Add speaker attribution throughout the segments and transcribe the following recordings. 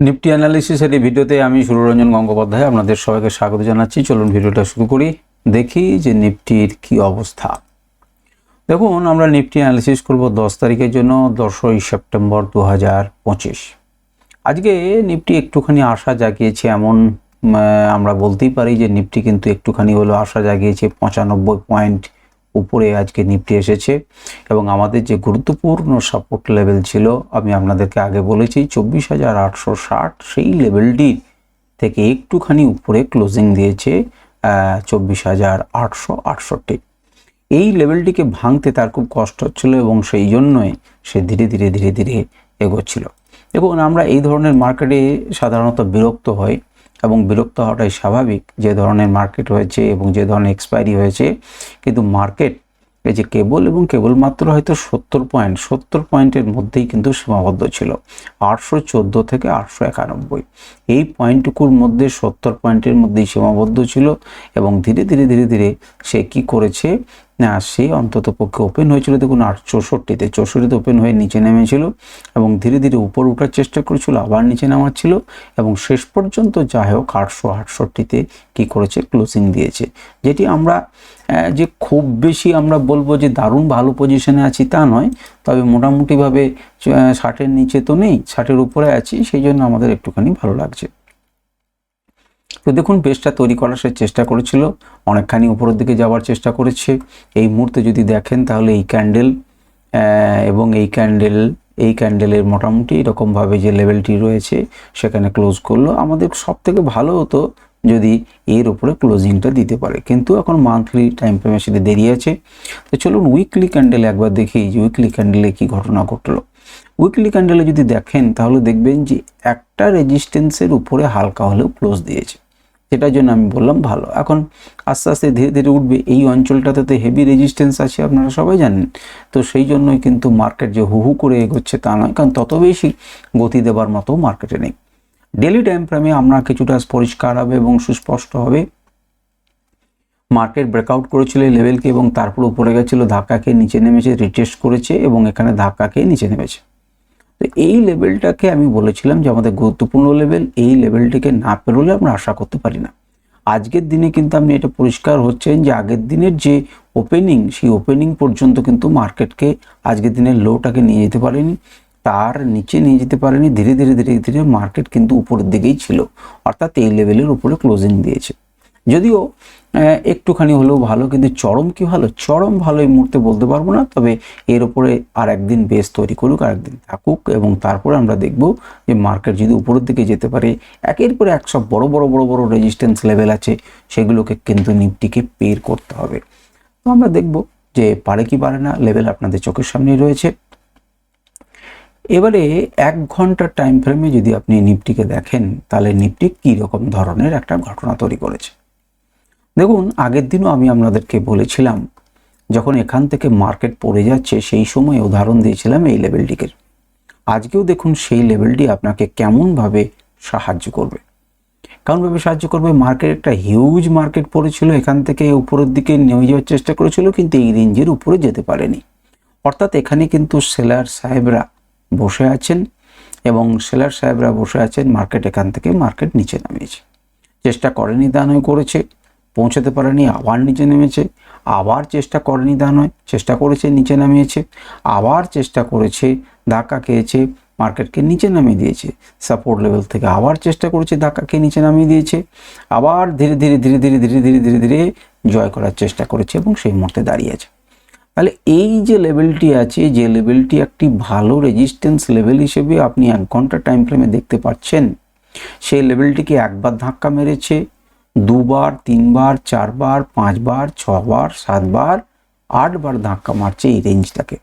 Speaker 1: Nifty অ্যানালিসিসের এই ভিডিওতে আমি সুররঞ্জন গঙ্গোপাধ্যায় আপনাদের সবাইকে স্বাগত জানাচ্ছি। চলুন ভিডিওটা শুরু করি। দেখি যে নিফটির কি অবস্থা। দেখুন, আমরা নিফটি অ্যানালিসিস করব দশ তারিখের জন্য, দশই সেপ্টেম্বর দু হাজার পঁচিশ। আজকে নিফটি একটুখানি আশা জাগিয়েছে এমন আমরা বলতেই পারি যে নিফটি কিন্তু একটুখানি হলো আশা জাগিয়েছে পঁচানব্বই পয়েন্ট উপরে আজকে নিফটি এসেছে এবং আমাদের যে গুরুত্বপূর্ণ সাপোর্ট লেভেল ছিল, আমি আপনাদেরকে আগে বলেছি, চব্বিশ হাজার আটশো ষাট সেই লেভেলটি থেকে একটুখানি উপরে ক্লোজিং দিয়েছে চব্বিশ হাজার আটশো আটষট্টি। এই লেভেলটিকে ভাঙতে তার খুব কষ্ট হচ্ছিল এবং সেই জন্যই সে ধীরে ধীরে ধীরে ধীরে এগোচ্ছিল। দেখুন, আমরা এই ধরনের মার্কেটে সাধারণত বিরক্ত হই। এবং বিরক্ত হওয়াটাই স্বাভাবিক। যে ধরনের মার্কেট হয়েছে এবং যে ধরনের এক্সপায়ারি হয়েছে, কিন্তু মার্কেট এই যে কেবল এবং কেবলমাত্র হয়তো সত্তর পয়েন্ট সত্তর পয়েন্টের মধ্যেই কিন্তু সীমাবদ্ধ ছিল। আটশো চোদ্দ থেকে আটশো একানব্বই। এই পয়েন্টটুকুর মধ্যে সত্তর পয়েন্টের মধ্যেই সীমাবদ্ধ ছিল এবং ধীরে ধীরে ধীরে ধীরে সে কি করেছে? না সে অন্তত পক্ষে ওপেন হয়েছিল। দেখুন আট চৌষট্টিতে চৌষট্টিতে ওপেন হয়ে নিচে নেমেছিল এবং ধীরে ধীরে উপর উঠার চেষ্টা করেছিল, আবার নিচে নামাচ্ছিল এবং শেষ পর্যন্ত যাই হোক আটশো আটষট্টিতে কী করেছে? ক্লোজিং দিয়েছে। যেটি আমরা যে খুব বেশি আমরা বলব যে দারুণ ভালো পজিশনে আছি তা নয়, তবে মোটামুটিভাবে ষাটের নিচে তো নেই, ষাটের উপরে আছি, সেই জন্য আমাদের একটুখানি ভালো লাগছে। দেখুন পেজটা তৈরি করার সে চেষ্টা করেছিল, অনেকখানি উপরের দিকে যাওয়ার চেষ্টা করেছে। এই মুহূর্তে যদি দেখেন, তাহলে এই ক্যান্ডেল এবং এই ক্যান্ডেল এই ক্যান্ডেলের মোটামুটি এরকমভাবে যে লেভেলটি রয়েছে, সেখানে ক্লোজ করল। আমাদের সব থেকে ভালো হতো যদি এর উপরে ক্লোজিংটা দিতে পারে। কিন্তু এখন মান্থলি টাইম ফ্রেমের সাথে দেরি আছে। তো চলুন উইকলি ক্যান্ডেলে একবার দেখি, যে উইকলি ক্যান্ডেলে কি ঘটনা ঘটলো। উইকলি ক্যান্ডেলে যদি দেখেন, তাহলে দেখবেন যে একটা রেজিস্ট্যান্সের উপরে হালকা হলেও ক্লোজ দিয়েছে। সেটার জন্য আমি বললাম, ভালো। এখন আস্তে আস্তে ধীরে ধীরে উঠবে। এই অঞ্চলটাতে তো হেভি রেজিস্ট্যান্স আছে, আপনারা সবাই জানেন। তো সেই জন্যই কিন্তু মার্কেট যে হু হু করে এগোচ্ছে তা নয়, কারণ তত বেশি গতি দেবার মতো মার্কেটে নেই। ডেলি টাইম ফ্রেমে আমরা কিছুটা পরিষ্কার হবে এবং সুস্পষ্ট হবে। মার্কেট ব্রেকআউট করেছিল এই লেভেলকে এবং তারপর উপরে গেছিল, ধাক্কাকে নিচে নেমেছে রিটেস্ট করেছে এবং এখানে ধাক্কাকে নিচে নেমেছে। তো এই লেভেলটাকে আমি বলেছিলাম যে আমাদের গুরুত্বপূর্ণ লেভেল এই লেভেলটিকে না পেরোলে আমরা আশা করতে পারি না। আজকের দিনে কিন্তু আপনি এটা পরিষ্কার হচ্ছেন যে আগের দিনের যে ওপেনিং সেই ওপেনিং পর্যন্ত কিন্তু মার্কেটকে আজকের দিনের লোটাকে নিয়ে যেতে পারেনি। তার নিচে নিয়ে যেতে পারেনি, ধীরে ধীরে ধীরে ধীরে মার্কেট কিন্তু উপরের দিকেই ছিল। অর্থাৎ এই লেভেলের উপরে ক্লোজিং দিয়েছে। যদিও একটুখানি হলেও ভালো, কিন্তু চরম কি ভালো? চরম ভালো এই মুহূর্তে বলতে পারব না, তবে এর উপরে আর একদিন বেস তৈরি করুক আর একদিন থাকুক, এবং তারপরে আমরা দেখব যে মার্কেট যদি উপরের দিকে যেতে পারে, একের পরে এক সব বড় বড় বড় বড় রেজিস্ট্যান্স লেভেল আছে, সেগুলোকে কিন্তু নিফটিকে পের করতে হবে। তো আমরা দেখব যে পারে কি পারে না লেভেল আপনাদের চোখের সামনেই রয়েছে। এবারে এক ঘণ্টার টাইম ফ্রেমে যদি আপনি নিফটিকে দেখেন, তাহলে নিফটি কী রকম ধরনের একটা ঘটনা তৈরি করেছে? দেখুন, আগের দিনও আমি আপনাদেরকে বলেছিলাম, যখন এখান থেকে মার্কেট পড়ে যাচ্ছে, সেই সময় উদাহরণ দিয়েছিলাম এই লেভেলটিকে আজকেও দেখুন, সেই লেভেলটি আপনাকে কেমনভাবে সাহায্য করবে। কেমনভাবে সাহায্য করবে? মার্কেট একটা হিউজ মার্কেট পড়েছিল, এখান থেকে উপরের দিকে নিয়ে যাওয়ার চেষ্টা করেছিল, কিন্তু এই রেঞ্জের উপরে যেতে পারেনি। অর্থাৎ এখানে কিন্তু সেলার সাহেবরা বসে আছেন এবং সেলার সাহেবরা বসে আছেন, মার্কেট এখান থেকে মার্কেট নিচে নামিয়েছে। চেষ্টা করেনি তা নয়, করেছে। পৌঁছাতে পারেনি, আবার নিচে নেমেছে, আবার চেষ্টা করেনি তা নয় চেষ্টা করেছে, নিচে নামিয়েছে, আবার চেষ্টা করেছে, ধাক্কা খেয়েছে, মার্কেটকে নিচে নামিয়ে দিয়েছে সাপোর্ট লেভেল থেকে আবার চেষ্টা করেছে, ধাক্কাকে নিচে নামিয়ে দিয়েছে, আবার ধীরে ধীরে ধীরে ধীরে ধীরে ধীরে ধীরে ধীরে জয় করার চেষ্টা করেছে এবং সেই মুহূর্তে দাঁড়িয়ে আছে। তাহলে এই যে লেভেলটি আছে, যে লেভেলটি একটি ভালো রেজিস্ট্যান্স লেভেল হিসেবে আপনি এক ঘণ্টা টাইম ফ্রেমে দেখতে পাচ্ছেন, সেই লেভেলটিকে একবার ধাক্কা মেরেছে দুবার, তিনবার, চারবার, পাঁচবার, ছবার, সাতবার, আটবার ধাক্কা মারছে এই রেঞ্জটাকে।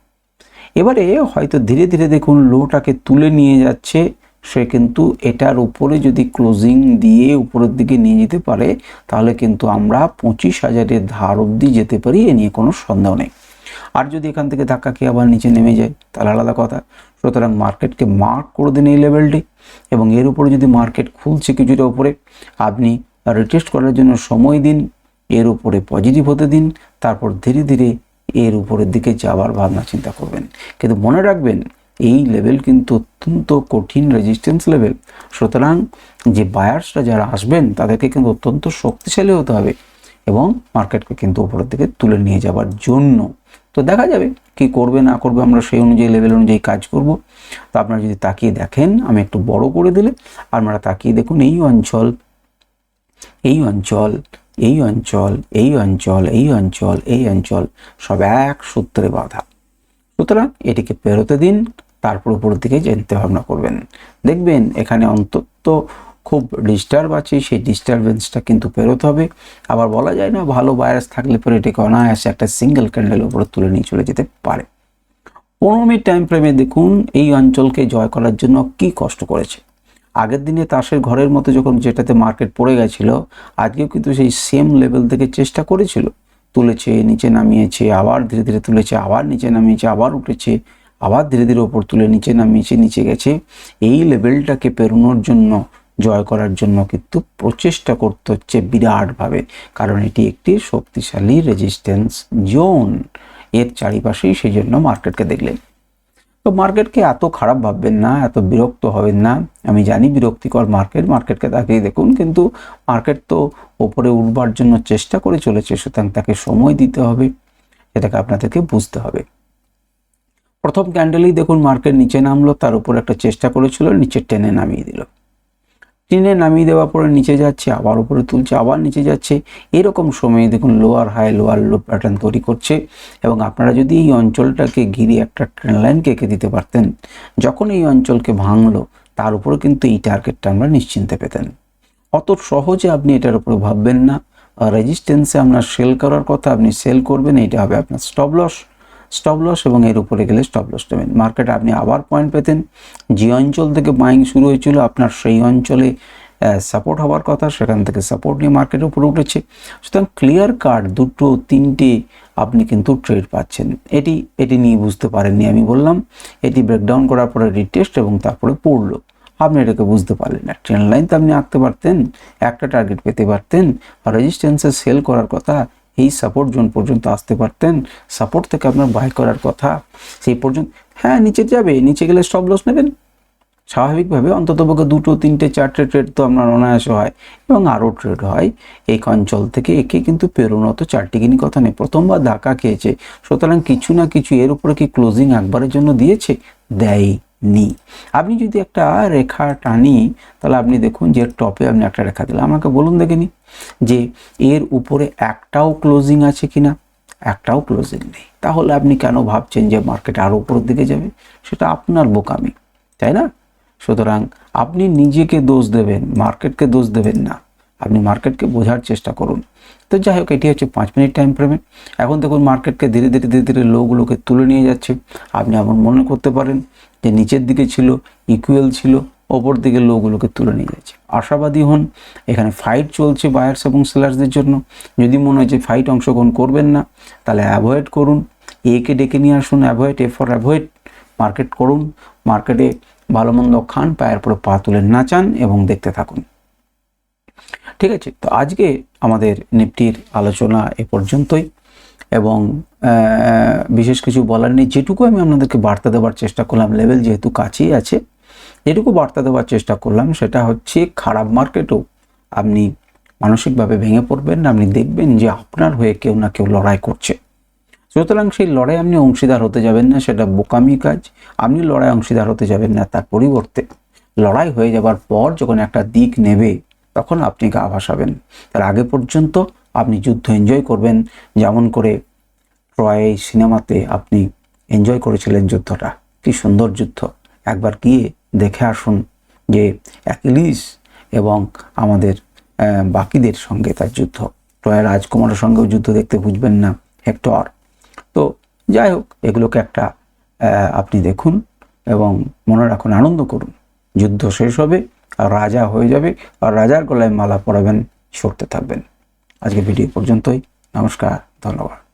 Speaker 1: এবারে হয়তো ধীরে ধীরে দেখুন লোটাকে তুলে নিয়ে যাচ্ছে। সে কিন্তু এটার উপরে যদি ক্লোজিং দিয়ে উপরের দিকে নিয়ে যেতে পারে, তাহলে কিন্তু আমরা পঁচিশ হাজারের ধার অবধি যেতে পারি, এ নিয়ে কোনো সন্দেহ নেই। আর যদি এখান থেকে ধাক্কা খেয়ে আবার নিচে নেমে যায়, তাহলে আলাদা কথা। সুতরাং মার্কেটকে মার্ক করে দিন এই লেভেলটি। এবং এর উপরে যদি মার্কেট খুলছে কিছুটা উপরে, আপনি রিটেস্ট করার জন্য সময় দিন, এর উপরে পজিটিভ হতে দিন, তারপর ধীরে ধীরে এর উপরের দিকে যাওয়ার ভাবনা চিন্তা করবেন। কিন্তু মনে রাখবেন, এই লেভেল কিন্তু অত্যন্ত কঠিন রেজিস্ট্যান্স লেভেল সুতরাং যে বায়ার্সরা যারা আসবেন, তাদেরকে কিন্তু অত্যন্ত শক্তিশালী হতে হবে এবং মার্কেটকে কিন্তু উপরের দিকে তুলে নিয়ে যাওয়ার জন্য। তো দেখা যাবে কি করবে, না করবে, আমরা সেই অনুযায়ী লেভেল অনুযায়ী কাজ করব। তো আপনারা যদি তাকিয়ে দেখেন, আমি একটু বড় করে দিলে, আপনারা তাকিয়ে দেখুন এই অঞ্চল এই অঞ্চল এই অঞ্চল এই অঞ্চল এই অঞ্চল এই অঞ্চল, সব এক সূত্রে বাঁধা। সুতরাং এটিকে পেরোতে দিন, তারপর উপরের দিকে চিন্তা ভাবনা করবেন। দেখবেন এখানে অন্তত খুব ডিস্টার্ব আছে, সেই ডিস্টারবেন্সটা কিন্তু পেরোতে হবে। আবার বলা যায় না, ভালো ভাইরাস থাকলে পরে এটিকে অনায়াসে একটা সিঙ্গেল ক্যান্ডেল উপরে তুলে নিয়ে চলে যেতে পারে। পনেরো মিনিট টাইম ফ্রেমে দেখুন, এই অঞ্চলকে জয় করার জন্য কি কষ্ট করেছে। আগের দিনে তাসের ঘরের মতো যখন যেটাতে মার্কেট পড়ে গেছিল, আজকেও কিন্তু সেই সেম লেভেল থেকে চেষ্টা করেছিল। তুলেছে, নিচে নামিয়েছে, আবার ধীরে ধীরে তুলেছে, আবার নিচে নামিয়েছে, আবার উঠেছে, আবার ধীরে ধীরে ওপর তুলে নিচে নামিয়েছে, নিচে গেছে। এই লেভেলটাকে পেরোনোর জন্য, জয় করার জন্য কিন্তু প্রচেষ্টা করতে হচ্ছে বিরাটভাবে। কারণ এটি একটি শক্তিশালী রেজিস্ট্যান্স জোন এর চারিপাশেই সেই জন্য মার্কেটকে দেখলেন। তো মার্কেটকে এত খারাপ ভাববেন না, এত বিরক্ত হবেন না। আমি জানি বিরক্তিকর মার্কেট, মার্কেটকে তাকিয়ে দেখুন, কিন্তু মার্কেট তো ওপরে উঠবার জন্য চেষ্টা করে চলেছে, সুতরাং তাকে সময় দিতে হবে, এটাকে আপনাদেরকে বুঝতে হবে। প্রথম ক্যান্ডেলেই দেখুন মার্কেট নিচে নামলো, তার উপর একটা চেষ্টা করেছিল, নিচে টেনে নামিয়ে দিল। টেনে নামিয়ে দেওয়ার পরে নিচে যাচ্ছে, আবার উপরে তুলছে, আবার নিচে যাচ্ছে। এরকম সময়ে দেখুন lower high lower low pattern তৈরি করছে এবং আপনারা যদি এই অঞ্চলটাকে ঘিরে একটা ট্রেন লাইনকে এঁকে দিতে পারতেন, যখন এই অঞ্চলকে ভাঙলো, তার উপরে কিন্তু এই টার্গেটটা আমরা নিশ্চিন্তে পেতেন। অত সহজে আপনি এটার উপরে ভাববেন না। রেজিস্ট্যান্সে আপনার সেল করার কথা আপনি সেল করবেন, এইটা হবে আপনার স্টপ লস স্টপ লস এবং এর উপরে গেলে স্টপ লস নেবেন মার্কেটে আপনি আবার পয়েন্ট পেতেন। যে অঞ্চল থেকে বাইং শুরু হয়েছিল, আপনার সেই অঞ্চলে সাপোর্ট হওয়ার কথা, সেখান থেকে সাপোর্ট নিয়ে মার্কেটের উপরে উঠেছে। সুতরাং ক্লিয়ার কার্ড দুটো তিনটে আপনি কিন্তু ট্রেড পাচ্ছেন। এটি এটি নিয়ে বুঝতে পারেননি আমি বললাম। এটি ব্রেকডাউন করার পরে রিটেস্ট এবং তারপরে পড়ল। আপনি এটাকে বুঝতে পারলেন না। ট্রেন লাইন তো আপনি আঁকতে পারতেন, একটা টার্গেট পেতে পারতেন আর রেজিস্ট্যান্সে সেল করার কথা এই সাপোর্ট জোন পর্যন্ত আসতে পারতেন। সাপোর্ট থেকে আপনার বাই করার কথা সেই পর্যন্ত হ্যাঁ নিচে যাবে, নিচে গেলে স্টপ লস নেবেন। স্বাভাবিকভাবে অন্তত অন্ততপক্ষে দুটো, তিনটে, চারটে ট্রেড তো আপনার অনায়াসে হয় এবং আরও ট্রেড হয়। এই অঞ্চল থেকে একে কিন্তু পেরোনো চারটি কিনি কথা নেই। প্রথমবার ধাক্কা খেয়েছে। সুতরাং কিছু না কিছু এর উপরে কি ক্লোজিং একবারের জন্য দিয়েছে? দেয় নি। আপনি যদি একটা রেখা টানি, তাহলে আপনি দেখুন যে টপে আপনি একটা রেখা দিলেন। আমাকে বলুন দেখেনি যে এর উপরে একটাও ক্লোজিং আছে কিনা? একটাও ক্লোজিং নেই। তাহলে আপনি কেন ভাবছেন যে মার্কেট আরও উপরের দিকে যাবে? সেটা আপনার বোকামি, তাই না? সুতরাং আপনি নিজেকে দোষ দেবেন মার্কেটকে দোষ দেবেন না। আপনি মার্কেটকে বোঝার চেষ্টা করুন। তো যাই হোক, এটি হচ্ছে পাঁচ মিনিট টাইম ফ্রেমে এখন দেখুন মার্কেটকে ধীরে ধীরে ধীরে ধীরে লোগুলোকে তুলে নিয়ে যাচ্ছে। আপনি এমন মনে করতে পারেন যে নিচের দিকে ছিল ইকুয়াল ছিল, ওপর দিকে লোগুলোকে তুলে নিয়ে যাচ্ছে। আশাবাদী হন, এখানে ফাইট চলছে বায়ার্স এবং সেলার্সদের জন্য। যদি মনে হয় যে ফাইট অংশগ্রহণ করবেন না, তাহলে অ্যাভয়েড করুন। একে ডেকে নিয়ে আসুন avoid A for avoid market করুন। মার্কেটে ভালো মন্দ খান, পায়ের পরে পা তুলে নাচান এবং দেখতে থাকুন। ঠিক আছে? তো আজকে আমাদের নিফটির আলোচনা এ পর্যন্তই এবং বিশেষ কিছু বলার নেই। যেটুকু আমি আপনাদেরকে বার্তা দেওয়ার চেষ্টা করলাম, লেভেল যেহেতু কাছেই আছে, যেটুকু বার্তা দেওয়ার চেষ্টা করলাম সেটা হচ্ছে খারাপ মার্কেটও আপনি মানসিকভাবে ভেঙে পড়বেন, আপনি দেখবেন যে আপনার হয়ে কেউ না কেউ লড়াই করছে। সুতরাং সেই লড়াই আপনি অংশীদার হতে যাবেন না, সেটা বোকামি কাজ। আপনি লড়াই অংশীদার হতে যাবেন না, তার পরিবর্তে লড়াই হয়ে যাবার পর যখন একটা দিক নেবে তখন আপনি গা ভাসাবেন। তার আগে পর্যন্ত আপনি যুদ্ধ এনজয় করবেন। যেমন করে ট্রয় সিনেমাতে আপনি এনজয় করেছিলেন যুদ্ধটা। কি সুন্দর যুদ্ধ। একবার গিয়ে দেখে আসুন যে অ্যাকিলিস এবং আমাদের বাকিদের সঙ্গে তার যুদ্ধ। ট্রয় রাজকুমারের সঙ্গেও যুদ্ধ দেখতে বুঝবেন না হেক্টর তো যাই হোক, এগুলোকে একটা আপনি দেখুন এবং মনে রাখুন, আনন্দ করুন। যুদ্ধ শেষ হবে। রাজা হয়ে যাবে আর রাজার গলায় মালা পরাবেন, সরতে থাকবেন। আজকে ভিডিও পর্যন্তই। নমস্কার, ধন্যবাদ।